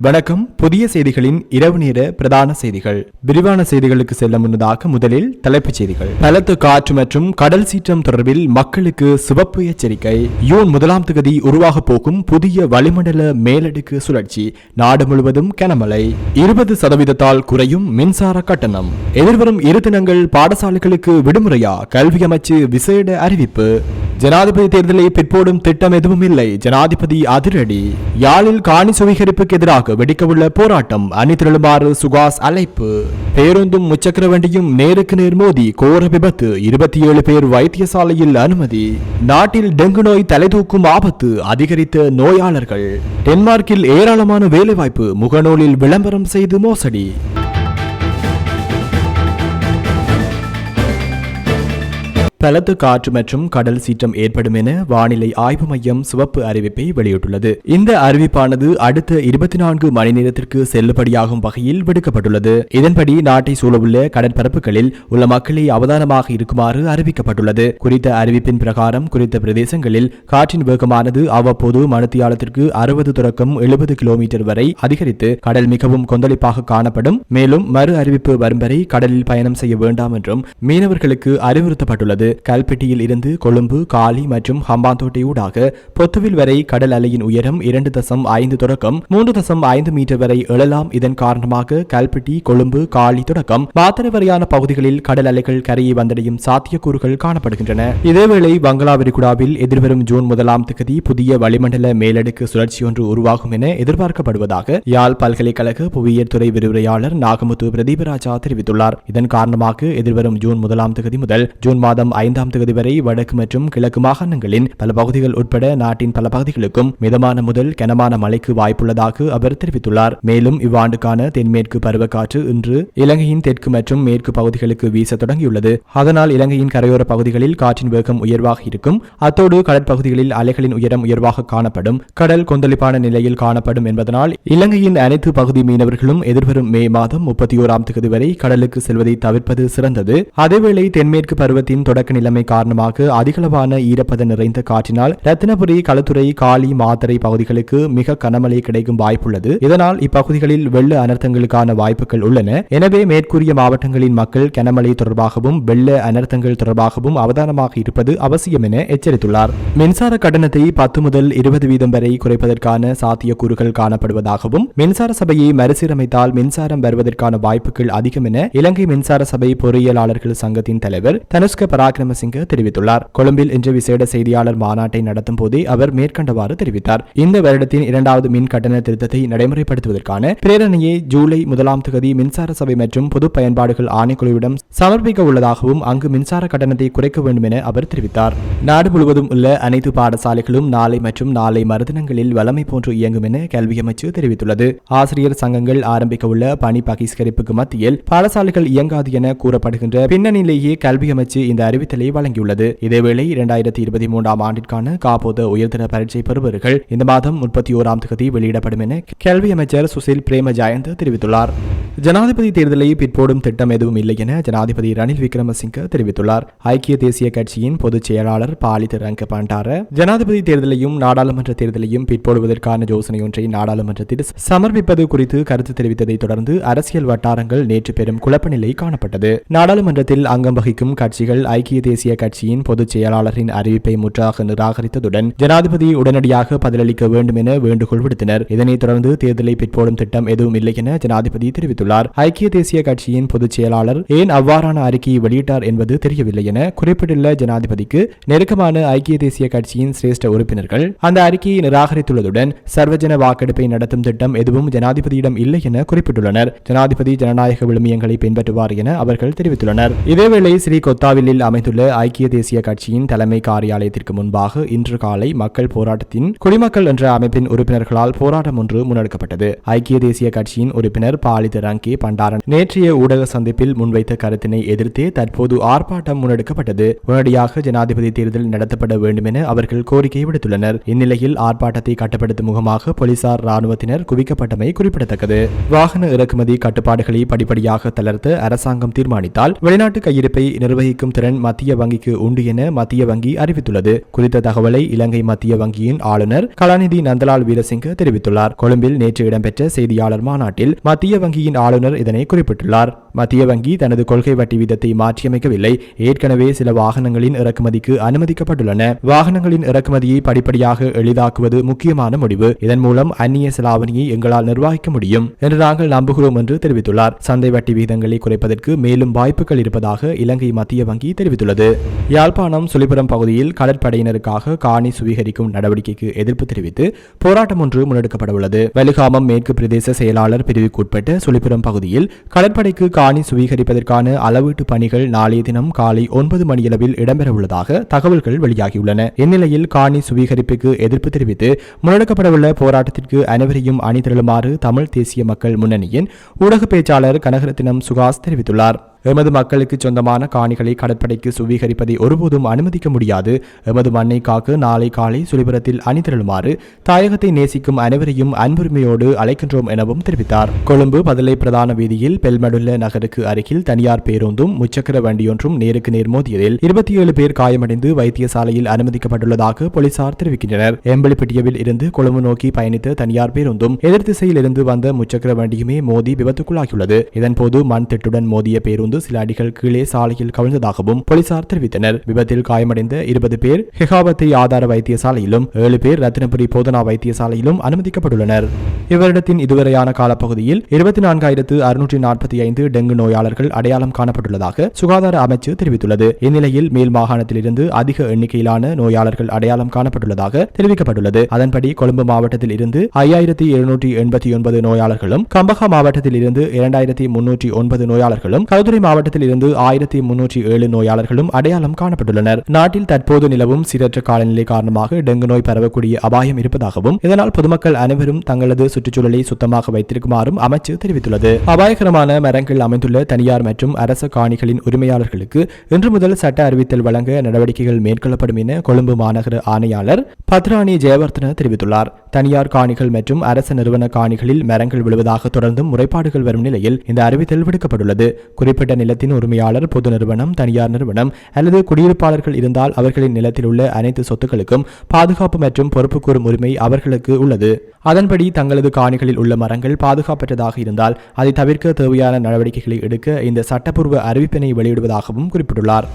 வணக்கம். புதிய செய்திகளின் இரவு நேர பிரதான செய்திகள். விரிவான செய்திகளுக்கு செல்ல முன்னதாக முதலில் தலைப்புச் செய்திகள். பலத்த காற்று மற்றும் கடல் சீற்றம் தொடர்பில் மக்களுக்கு சிவப்பு எச்சரிக்கை. யூன் முதலாம் தேதி உருவாக போகும் புதிய வளிமண்டல மேலடுக்கு சுழற்சி. நாடு முழுவதும் கனமழை. இருபது சதவீதத்தால் குறையும் மின்சார கட்டணம். எதிர்வரும் இரு தினங்கள் பாடசாலைகளுக்கு விடுமுறையா? கல்வி அமைச்சு விசேட அறிவிப்பு. ஜனாதிபதி தேர்தலை பிற்போடும் திட்டம் எதுவும் இல்லை. ஜனாதிபதி அதிரடி. யாழில் காணி சுவீகரிப்புக்கு எதிராக வெடிக்கவுள்ள போராட்டம். அணிதிரளுமாறு சுகாஸ் அழைப்பு. பேருந்தும் முச்சக்கர வண்டியும் நேருக்கு நேர் மோதி கோர விபத்து. இருபத்தி ஏழு பேர் வைத்தியசாலையில் அனுமதி. நாட்டில் டெங்கு நோய் தலைதூக்கும் ஆபத்து அதிகரித்த நோயாளர்கள். டென்மார்க்கில் ஏராளமான வேலைவாய்ப்பு முகநூலில் விளம்பரம் செய்து மோசடி. பலத்த காற்று மற்றும் கடல் சீற்றம் ஏற்படும் என வானிலை ஆய்வு மையம் சிவப்பு அறிவிப்பை வெளியிட்டுள்ளது. இந்த அறிவிப்பானது அடுத்த இருபத்தி நான்கு மணி நேரத்திற்கு செல்லுபடியாகும் வகையில் விடுக்கப்பட்டுள்ளது. இதன்படி நாட்டை சூழவுள்ள கடற்பரப்புகளில் உள்ள மக்களை அவதானமாக இருக்குமாறு அறிவிக்கப்பட்டுள்ளது. குறித்த அறிவிப்பின் பிரகாரம் குறித்த பிரதேசங்களில் காற்றின் வேகமானது அவ்வப்போது மணித்தியாலத்திற்கு அறுபது தொடக்கம் எழுபது கிலோமீட்டர் வரை அதிகரித்து கடல் மிகவும் கொந்தளிப்பாக காணப்படும். மேலும் மறு அறிவிப்பு வரும் வரை கடலில் பயணம் செய்ய வேண்டாம் என்றும் மீனவர்களுக்கு அறிவுறுத்தப்பட்டுள்ளது. கல்பெட்டியில் இருந்து கொழும்பு காலி மற்றும் ஹம்பாந்தோட்டை ஊடாக பொத்துவில் வரை கடல் அலையின் உயரம் இரண்டு தசம் ஐந்து தொடக்கம் மூன்று தசம் ஐந்து மீட்டர் வரை எழலாம். இதன் காரணமாக கல்பெட்டி கொழும்பு காலி தொடக்கம் மாத்தறை வரையான பகுதிகளில் கடல் அலைகள் கரையை வந்தடையும் சாத்தியக்கூறுகள் காணப்படுகின்றன. இதேவேளை பங்களா விரிகுடாவில் எதிர்வரும் ஜூன் முதலாம் தேதி புதிய வளிமண்டல மேலடுக்கு சுழற்சி ஒன்று உருவாகும் என எதிர்பார்க்கப்படுவதாக யாழ் பல்கலைக்கழக புவியியல் துறை விரிவுரையாளர் நாகமுத்து பிரதீபராஜா தெரிவித்துள்ளார். இதன் காரணமாக எதிர்வரும் ஜூன் முதலாம் தேதி முதல் ஜூன் மாதம் ஐந்தாம் தேதி வரை வடக்கு மற்றும் கிழக்கு மாகாணங்களின் பல பகுதிகள் உட்பட நாட்டின் பல பகுதிகளுக்கும் மிதமான முதல் கனமான மழைக்கு வாய்ப்புள்ளதாக அவர் தெரிவித்துள்ளார். மேலும் இவ்வாண்டுக்கான தென்மேற்கு பருவக்காற்று இன்று இலங்கையின் தெற்கு மற்றும் மேற்கு பகுதிகளுக்கு வீச தொடங்கியுள்ளது. அதனால் இலங்கையின் கரையோர பகுதிகளில் காற்றின் வேகம் உயர்வாக இருக்கும். அத்தோடு கடற்பகுதிகளில் அலைகளின் உயரம் உயர்வாக காணப்படும். கடல் கொந்தளிப்பான நிலையில் காணப்படும் என்பதனால் இலங்கையின் அனைத்து பகுதி மீனவர்களும் எதிர்வரும் மே மாதம் முப்பத்தி ஓராம் தேதி வரை கடலுக்கு செல்வதை தவிர்ப்பது சிறந்தது. அதேவேளை தென்மேற்கு பருவத்தின் தொடக்க நிலைமை காரணமாக அதிகளவான ஈரப்பதம் நிறைந்த காற்றினால் ரத்தினபுரி களத்துறை காலி மாத்தறை பகுதிகளுக்கு மிக கனமழை கிடைக்கும் வாய்ப்புள்ளது. இதனால் இப்பகுதிகளில் வெள்ள அனர்த்தங்களுக்கான வாய்ப்புகள் உள்ளன. எனவே மேற்கூறிய மாவட்டங்களின் மக்கள் கனமழை தொடர்பாகவும் வெள்ள அனர்த்தங்கள் தொடர்பாகவும் அவதானமாக இருப்பது அவசியம் என எச்சரித்துள்ளார். மின்சார கட்டணத்தை பத்து முதல் இருபது வீதம் வரை குறைப்பதற்கான சாத்தியக்கூறுகள் காணப்படுவதாகவும் மின்சார சபையை மறுசீரமைத்தால் மின்சாரம் வருவதற்கான வாய்ப்புகள் அதிகம் என இலங்கை மின்சார சபை பொறியியலாளர்கள் சங்கத்தின் தலைவர் தனுஷ்க பராக் விக்ரமசிங்க தெரிவித்துள்ளார். கொழும்பில் இன்று விசேட செய்தியாளர் மாநாட்டை நடத்தும் போதே அவர் மேற்கண்டவாறு தெரிவித்தார். இந்த வருடத்தின் இரண்டாவது மின் கட்டண திருத்தத்தை நடைமுறைப்படுத்துவதற்கான பிரேரணையை ஜூலை முதலாம் தேதி மின்சார சபை மற்றும் பொது பயன்பாடுகள் ஆணைக்குழுவிடம் சமர்ப்பிக்க உள்ளதாகவும் அங்கு மின்சார கட்டணத்தை குறைக்க வேண்டும் என அவர் தெரிவித்தார். நாடு முழுவதும் உள்ள அனைத்து பாடசாலைகளும் நாளை மற்றும் நாளை மறுதினங்களில் வளமை போன்று இயங்கும் என கல்வி அமைச்சு தெரிவித்துள்ளது. ஆசிரியர் சங்கங்கள் ஆரம்பிக்க உள்ள பணி பகிஷ்கரிப்புக்கு மத்தியில் பாடசாலைகள் இயங்காது என கூறப்படுகின்ற பின்னணியிலேயே கல்வி அமைச்சு இந்த அறிவிப்பு அறிவித்தலை வழங்கியுள்ளது. இதேவேளை இரண்டாயிரத்தி இருபத்தி மூன்றாம் ஆண்டிற்கான காப்போத உயர்தர பரீட்சை பெறுபவர்கள் இந்த மாதம் முப்பத்தி ஓராம் தேதி வெளியிடப்படும் என கல்வி அமைச்சர் சுசில் பிரேம ஜயந்த் தெரிவித்துள்ளார். ஜனாதிபதி தேர்தலை பிற்போடும் திட்டம் எதுவும் இல்லை என ஜனாதிபதி ரணில் விக்ரமசிங்க தெரிவித்துள்ளார். ஐக்கிய தேசிய கட்சியின் பொதுச் செயலாளர் பாலித ரங்க பண்டார ஜனாதிபதி தேர்தலையும் நாடாளுமன்ற தேர்தலையும் பிற்போடுவதற்கான யோசனை ஒன்றை நாடாளுமன்றத்தில் சமர்ப்பிப்பது குறித்து கருத்து தெரிவித்ததை தொடர்ந்து அரசியல் வட்டாரங்கள் நேற்று பெரும் குழப்ப நிலை காணப்பட்டது. நாடாளுமன்றத்தில் அங்கம் வகிக்கும் கட்சிகள் ஐக்கிய தேசிய கட்சியின் பொதுச் செயலாளரின் அறிவிப்பை முற்றாக நிராகரித்ததுடன் ஜனாதிபதி உடனடியாக பதிலளிக்க வேண்டும் என வேண்டுகோள் விடுத்தனர். இதனைத் தொடர்ந்து தேர்தலை பிற்போடும் திட்டம் எதுவும் இல்லை என ஜனாதிபதி தெரிவித்துள்ளார். தெரிவித்துள்ளார். ஐக்கிய தேசிய கட்சியின் பொதுச் செயலாளர் ஏன் அவ்வாறான அறிக்கையை வெளியிட்டார் என்பது தெரியவில்லை என குறிப்பிட்டுள்ள ஜனாதிபதிக்கு நெருக்கமான ஐக்கிய தேசிய கட்சியின் சிரேஷ்ட உறுப்பினர்கள் அந்த அறிக்கையை நிராகரித்துள்ளதுடன் சர்வஜன வாக்கெடுப்பை நடத்தும் திட்டம் எதுவும் ஜனாதிபதியிடம் இல்லை என குறிப்பிட்டுள்ளனர். ஜனாதிபதி ஜனநாயக விழுமியங்களை பின்பற்றுவார் என அவர்கள் தெரிவித்துள்ளனர். இதேவேளை ஸ்ரீ கொத்தாவிலில் அமைந்துள்ள ஐக்கிய தேசிய கட்சியின் தலைமை காரியாலயத்திற்கு முன்பாக இன்று காலை மக்கள் போராட்டத்தின் குடிமக்கள் என்ற அமைப்பின் உறுப்பினர்களால் போராட்டம் ஒன்று முன்னெடுக்கப்பட்டது. ஐக்கிய தேசிய கட்சியின் உறுப்பினர் பாலித லங்கே பண்டாரன். நேற்றைய ஊடக சந்திப்பில் முன்வைத்த கருத்தினை எதிர்த்தே தற்போது ஆர்ப்பாட்டம் முன்னெடுக்கப்பட்டது. உடனடியாக ஜனாதிபதி தேர்தல் நடத்தப்பட வேண்டும் என அவர்கள் கோரிக்கை விடுத்துள்ளனர். இந்நிலையில் ஆர்ப்பாட்டத்தை கட்டுப்படுத்தும் முகமாக போலீசார் ராணுவத்தினர் குவிக்கப்பட்டமை குறிப்பிடத்தக்கது. வாகன இறக்குமதி கட்டுப்பாடுகளை படிப்படியாக தளர்த்த அரசாங்கம் தீர்மானித்தால் வெளிநாட்டு கையிருப்பை நிர்வகிக்கும் திறன் மத்திய வங்கிக்கு உண்டு என மத்திய வங்கி அறிவித்துள்ளது. குறித்த தகவலை இலங்கை மத்திய வங்கியின் ஆளுநர் கலாநிதி நந்தலால் வீரசிங்க தெரிவித்துள்ளார். கொழும்பில் நேற்று இடம்பெற்ற செய்தியாளர் மாநாட்டில் மத்திய வங்கியின் ஆளுநர் இதனை குறிப்பிட்டுள்ளார். மத்திய வங்கி தனது கொள்கை வட்டி வீதத்தை மாற்றியமைக்கவில்லை. ஏற்கனவே சில வாகனங்களின் இறக்குமதிக்கு அனுமதிக்கப்பட்டுள்ளன. வாகனங்களின் இறக்குமதியை படிப்படியாக எளிதாக்குவது முக்கியமான முடிவு. இதன் மூலம் அந்நிய செலாவணியை எங்களால் நிர்வகிக்க முடியும் என்று நாங்கள் நம்புகிறோம் என்று தெரிவித்துள்ளார். சந்தை வட்டி விகிதங்களை குறைப்பதற்கு மேலும் வாய்ப்புகள் இருப்பதாக இலங்கை மத்திய வங்கி தெரிவித்துள்ளது. யாழ்ப்பாணம் சுழிபுரம் பகுதியில் கடற்படையினருக்காக காணி சுவீகரிக்கும் நடவடிக்கைக்கு எதிர்ப்பு தெரிவித்து போராட்டம் ஒன்று முன்னெடுக்கப்பட உள்ளது வலுகாமம் மேற்கு பிரதேச செயலாளர் பிரிவுக்குட்பட்ட சுழிபுரம் பகுதியில் கடற்படைக்கு காணி சுவீகரிப்பதற்கான அளவீட்டு பணிகள் நாளைய தினம் காலை ஒன்பது மணியளவில் இடம்பெறவுள்ளதாக தகவல்கள் வெளியாகியுள்ளன. இந்நிலையில் காணி சுவீகரிப்புக்கு எதிர்ப்பு தெரிவித்து முன்னெடுக்கப்படவுள்ள போராட்டத்திற்கு அனைவரையும் அணிதிரளுமாறு தமிழ் தேசிய மக்கள் முன்னணியின் ஊடக பேச்சாளர் கனகரத்தினம் சுகாஸ் தெரிவித்துள்ளார். எமது மக்களுக்கு சொந்தமான காணிகளை கடற்படைக்கு சுவீகரிப்பதை ஒருபோதும் அனுமதிக்க முடியாது. எமது மண்ணை காக்க நாளை காலை சுழிபுரத்தில் அணிதிரளுமாறு தாயகத்தை நேசிக்கும் அனைவரையும் அன்புரிமையோடு அழைக்கின்றோம் எனவும் தெரிவித்தார். கொழும்பு பதிலை பிரதான வீதியில் பெல்மடுல்ல நகருக்கு அருகில் தனியார் பேருந்தும் முச்சக்கர வண்டியொன்றும் நேருக்கு நேர் மோதியதில் இருபத்தி ஏழு பேர் காயமடைந்து வைத்தியசாலையில் அனுமதிக்கப்பட்டுள்ளதாக போலீசார் தெரிவிக்கின்றனர். எம்பலிப்பட்டியவில் இருந்து கொழும்பு நோக்கி பயணித்த தனியார் பேருந்தும் எதிர் திசையில் இருந்து வந்த முச்சக்கர வண்டியுமே மோதி விபத்துக்குள்ளாகியுள்ளது. இதன்போது மண் திட்டுடன் மோதிய பேருந்து இருந்து சில அடிகள் கீழே சாலையில் கவிழ்ந்ததாகவும் போலீசார் தெரிவித்தனர். விபத்தில் காயமடைந்த இருபது பேர் ஹெகாவத்தை ஆதார வைத்தியசாலையிலும் ஏழு பேர் ரத்தினபுரி போதனா வைத்தியசாலையிலும் அனுமதிக்கப்பட்டுள்ளனர். இவரிடத்தின் இதுவரையான காலப்பகுதியில் இருபத்தி நான்காயிரத்து அறுநூற்றி நாற்பத்தி ஐந்து டெங்கு நோயாளர்கள் அடையாளம் காணப்பட்டுள்ளதாக சுகாதார அமைச்சு தெரிவித்துள்ளது. இந்நிலையில் மேல் மாகாணத்திலிருந்து அதிக எண்ணிக்கையிலான நோயாளர்கள் அடையாளம் காணப்பட்டுள்ளதாக தெரிவிக்கப்பட்டுள்ளது. அதன்படி கொழும்பு மாவட்டத்தில் இருந்து ஐயாயிரத்தி எழுநூற்றி எண்பத்தி ஒன்பது நோயாளர்களும் கம்பகா மாவட்டத்தில் இருந்து இரண்டாயிரத்தி முன்னூற்றி ஒன்பது நோயாளர்களும் கருதுரை மாவட்டத்தில் இருந்து ஆயிரத்தி முன்னூற்றி ஏழு நோயாளர்களும் அடையாளம் காணப்பட்டுள்ளனர். நாட்டில் தற்போது நிலவும் சீரற்ற காலநிலை காரணமாக டெங்கு நோய் பரவக்கூடிய அபாயம் இருப்பதாகவும் இதனால் பொதுமக்கள் அனைவரும் தங்களது சுற்றுச்சூழலை சுத்தமாக வைத்திருக்குமாறும் அமைச்சு தெரிவித்துள்ளது. அபாயகரமான மரங்கள் அமைந்துள்ள தனியார் மற்றும் அரச காணிகளின் உரிமையாளர்களுக்கு இன்று முதல் சட்ட அறிவித்தல் வழங்க நடவடிக்கைகள் மேற்கொள்ளப்படும் என கொழும்பு மாநகர ஆணையாளர் பத்ராணி ஜெயவர்தன தெரிவித்துள்ளார். தனியார் காணிகள் மற்றும் அரச நிறுவன காணிகளில் மரங்கள் விழுவதாக தொடர்ந்தும் முறைப்பாடுகள் வரும் நிலையில் இந்த அறிவித்தல் விடுக்கப்பட்டுள்ளது. குறிப்பிட்ட நிலத்தின் உரிமையாளர் பொது நிறுவனம் தனியார் நிறுவனம் அல்லது குடியிருப்பாளர்கள் இருந்தால் அவர்களின் நிலத்தில் உள்ள அனைத்து சொத்துக்களுக்கும் பாதுகாப்பு மற்றும் பொறுப்பு கூறும் உரிமை அவர்களுக்கு உள்ளது. அதன்படி தங்களது காணிகளில் உள்ள மரங்கள் பாதுகாப்பற்றதாக இருந்தால் அதை தவிர்க்க தேவையான நடவடிக்கைகளை எடுக்க இந்த சட்டப்பூர்வ அறிவிப்பினை வெளியிடுவதாகவும் குறிப்பிட்டுள்ளார்.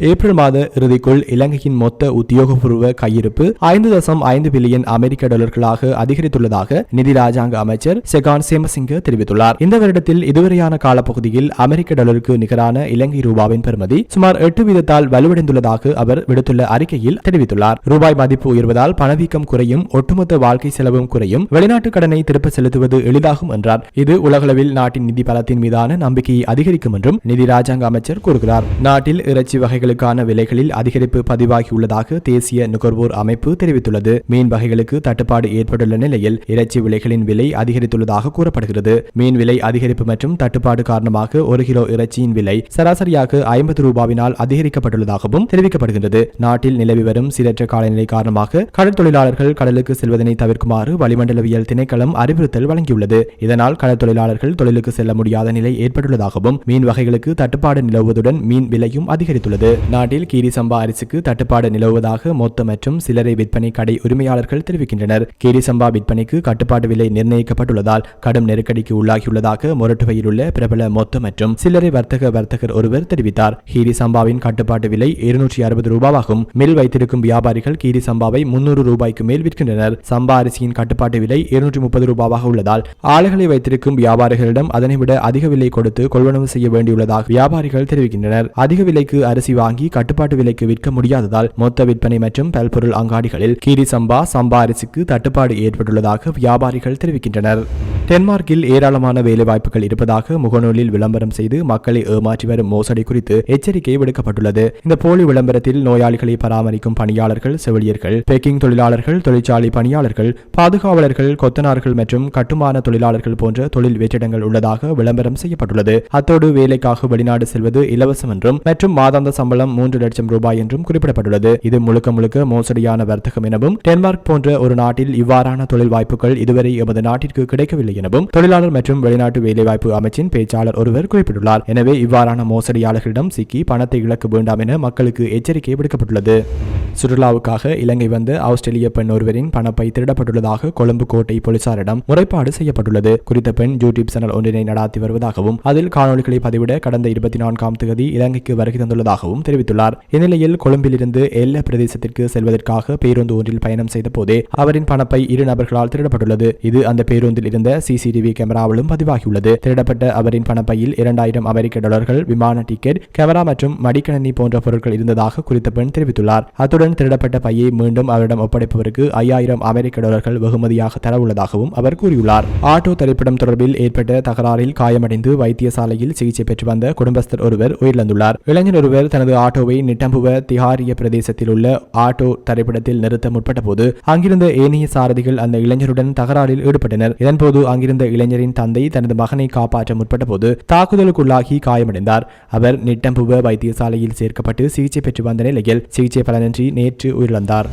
ஏப்ரல் மாத இறுதிக்குள் இலங்கையின் மொத்த உத்தியோகபூர்வ கையிருப்பு ஐந்து தசம் ஐந்து பில்லியன் அமெரிக்க டாலர்களாக அதிகரித்துள்ளதாக நிதி ராஜாங்க அமைச்சர் செகான் சேமசிங்க தெரிவித்துள்ளார். இந்த வருடத்தில் இதுவரையான காலப்பகுதியில் அமெரிக்க டாலருக்கு நிகரான இலங்கை ரூபாவின் பெறுமதி சுமார் எட்டு வீதத்தால் வலுவடைந்துள்ளதாக அவர் விடுத்துள்ள அறிக்கையில் தெரிவித்துள்ளார். ரூபாய் மதிப்பு உயர்வதால் பணவீக்கம் குறையும் ஒட்டுமொத்த வாழ்க்கை செலவும் குறையும் வெளிநாட்டு கடனை திருப்ப செலுத்துவது எளிதாகும் என்றார். இது உலகளவில் நாட்டின் நிதி பலத்தின் மீதான நம்பிக்கையை அதிகரிக்கும் என்றும் நிதி ராஜாங்க அமைச்சர் கூறுகிறார். நாட்டில் இறைச்சி வகைகளை வகைகளுக்கான விலைகளில் அதிகரிப்பு பதிவாகியுள்ளதாக தேசிய நுகர்வோர் அமைப்பு தெரிவித்துள்ளது. மீன் வகைகளுக்கு தட்டுப்பாடு ஏற்பட்டுள்ள நிலையில் இறைச்சி விலைகளின் விலை அதிகரித்துள்ளதாக கூறப்படுகிறது. மீன் விலை அதிகரிப்பு மற்றும் தட்டுப்பாடு காரணமாக ஒரு கிலோ இறைச்சியின் விலை சராசரியாக ஐம்பது ரூபாவினால் அதிகரிக்கப்பட்டுள்ளதாகவும் தெரிவிக்கப்படுகின்றது. நாட்டில் நிலவி வரும் சீரற்ற காலநிலை காரணமாக கடல் தொழிலாளர்கள் கடலுக்கு செல்வதனை தவிர்க்குமாறு வளிமண்டலவியல் திணைக்களம் அறிவுறுத்தல் வழங்கியுள்ளது. இதனால் கடல் தொழிலாளர்கள் தொழிலுக்கு செல்ல முடியாத நிலை ஏற்பட்டுள்ளதாகவும் மீன் வகைகளுக்கு தட்டுப்பாடு நிலவுவதுடன் மீன் விலையும் அதிகரித்துள்ளது. நாட்டில் கீரி சம்பா அரிசிக்கு தட்டுப்பாடு நிலவுவதாக மொத்த மற்றும் சில்லறை விற்பனை கடை உரிமையாளர்கள் தெரிவிக்கின்றனர். கீரி சம்பா விற்பனைக்கு கட்டுப்பாட்டு விலை நிர்ணயிக்கப்பட்டுள்ளதால் கடும் நெருக்கடிக்கு உள்ளாகியுள்ளதாக மொரட்டுவையில் உள்ள பிரபல மொத்த மற்றும் சில்லறை வர்த்தக வர்த்தகர் ஒருவர் தெரிவித்தார். கீரி சம்பாவின் கட்டுப்பாட்டு விலை இருநூற்றி அறுபது ரூபாவாகும். மில் வைத்திருக்கும் வியாபாரிகள் கீரி சம்பாவை முன்னூறு ரூபாய்க்கு மேல் விற்கின்றனர். சம்பா அரிசியின் கட்டுப்பாட்டு விலை இருநூற்றி முப்பது ரூபாவாக உள்ளதால் ஆலைகளை வைத்திருக்கும் வியாபாரிகளிடம் அதனை விட அதிக விலை கொடுத்து கொள்வனவு செய்ய வேண்டியுள்ளதாக வியாபாரிகள் தெரிவிக்கின்றனர். அதிக விலைக்கு அரிசி வாங்கி கட்டுப்பாட்டு விலைக்கு விற்க முடியாததால் மொத்த விற்பனை மற்றும் பல்பொருள் அங்காடிகளில் கீரி சம்பா சம்பா அரிசிக்கு தட்டுப்பாடு ஏற்பட்டுள்ளதாக வியாபாரிகள் தெரிவிக்கின்றனர். டென்மார்க்கில் ஏராளமான வேலைவாய்ப்புகள் இருப்பதாக முகநூலில் விளம்பரம் செய்து மக்களை ஏமாற்றி வரும் மோசடி குறித்து எச்சரிக்கை விடுக்கப்பட்டுள்ளது. இந்த போலி விளம்பரத்தில் நோயாளிகளை பராமரிக்கும் பணியாளர்கள் செவிலியர்கள் பேக்கிங் தொழிலாளர்கள் தொழிற்சாலை பணியாளர்கள் பாதுகாவலர்கள் கொத்தனார்கள் மற்றும் கட்டுமான தொழிலாளர்கள் போன்ற தொழில் வெற்றிடங்கள் உள்ளதாக விளம்பரம் செய்யப்பட்டுள்ளது. அத்தோடு வேலைக்காக வெளிநாடு செல்வது இலவசம் என்றும் மற்றும் மாதாந்த சம்பளம் மூன்று லட்சம் ரூபாய் என்றும் குறிப்பிடப்பட்டுள்ளது. இது முழுக்க முழுக்க மோசடியான வர்த்தகம் எனவும் டென்மார்க் போன்ற ஒரு நாட்டில் இவ்வாறான தொழில் வாய்ப்புகள் இதுவரை எமது நாட்டிற்கு கிடைக்கவில்லை எனவும் தொழிலாளர் மற்றும் வெளிநாட்டு வேலைவாய்ப்பு அமைச்சின் பேச்சாளர் ஒருவர் குறிப்பிட்டுள்ளார். எனவே இவ்வாறான மோசடியாளர்களிடம் சிக்கி பணத்தை இழக்க வேண்டாம் என மக்களுக்கு எச்சரிக்கை விடுக்கப்பட்டுள்ளது. சுற்றுலாவுக்காக இலங்கை வந்த ஆஸ்திரேலிய பெண் ஒருவரின் பணப்பை திருடப்பட்டுள்ளதாக கொழும்பு கோட்டை போலீசாரிடம் முறைப்பாடு செய்யப்பட்டுள்ளது. குறித்த பெண் யூடியூப் சேனல் ஒன்றினை நடாத்தி வருவதாகவும் அதில் காணொலிகளை பதிவிட கடந்த இருபத்தி நான்காம் தேதி இலங்கைக்கு வருகை தந்துள்ளதாகவும் தெரிவித்துள்ளார். இந்நிலையில் கொழும்பிலிருந்து எல்ல பிரதேசத்திற்கு செல்வதற்காக பேருந்து ஒன்றில் பயணம் செய்த போதே அவரின் பணப்பை இரு நபர்களால் திருடப்பட்டுள்ளது. இது அந்த பேருந்தில் இருந்த சிசிடிவி கேமராவிலும் பதிவாகியுள்ளது. திருடப்பட்ட அவரின் பணப்பையில் இரண்டாயிரம் அமெரிக்க டாலர்கள் விமான டிக்கெட் கேமரா மற்றும் மடிக்கணனி போன்ற பொருட்கள் இருந்ததாக குறித்த பெண் தெரிவித்துள்ளார். அத்துடன் திருடப்பட்ட பையை மீண்டும் அவரிடம் ஒப்படைப்பவருக்கு ஐயாயிரம் அமெரிக்க டாலர்கள் வெகுமதியாக தர உள்ளதாகவும் அவர் கூறியுள்ளார். ஆட்டோ திரைப்படம் தொடர்பில் ஏற்பட்ட தகராறில் காயமடைந்து வைத்தியசாலையில் சிகிச்சை பெற்று வந்த குடும்பஸ்தர் ஒருவர் உயிரிழந்துள்ளார். இளைஞர் ஒருவர் தனது ஆட்டோவை நிட்டம்புவ திஹாரிய பிரதேசத்தில் உள்ள ஆட்டோ திரைப்படத்தில் நிறுத்த முற்பட்ட போது அங்கிருந்த ஏனைய சாரதிகள் அந்த இளைஞருடன் தகராறில் ஈடுபட்டனர். இதன்போது அங்கிருந்த இளைஞரின் தந்தை தனது மகனை காப்பாற்ற முற்பட்ட போது தாக்குதலுக்குள்ளாகி காயமடைந்தார். அவர் நிட்டம்புவ வைத்தியசாலையில் சேர்க்கப்பட்டு சிகிச்சை பெற்று வந்த நிலையில் சிகிச்சை பலனின்றி நேற்று உயிரிழந்தார்.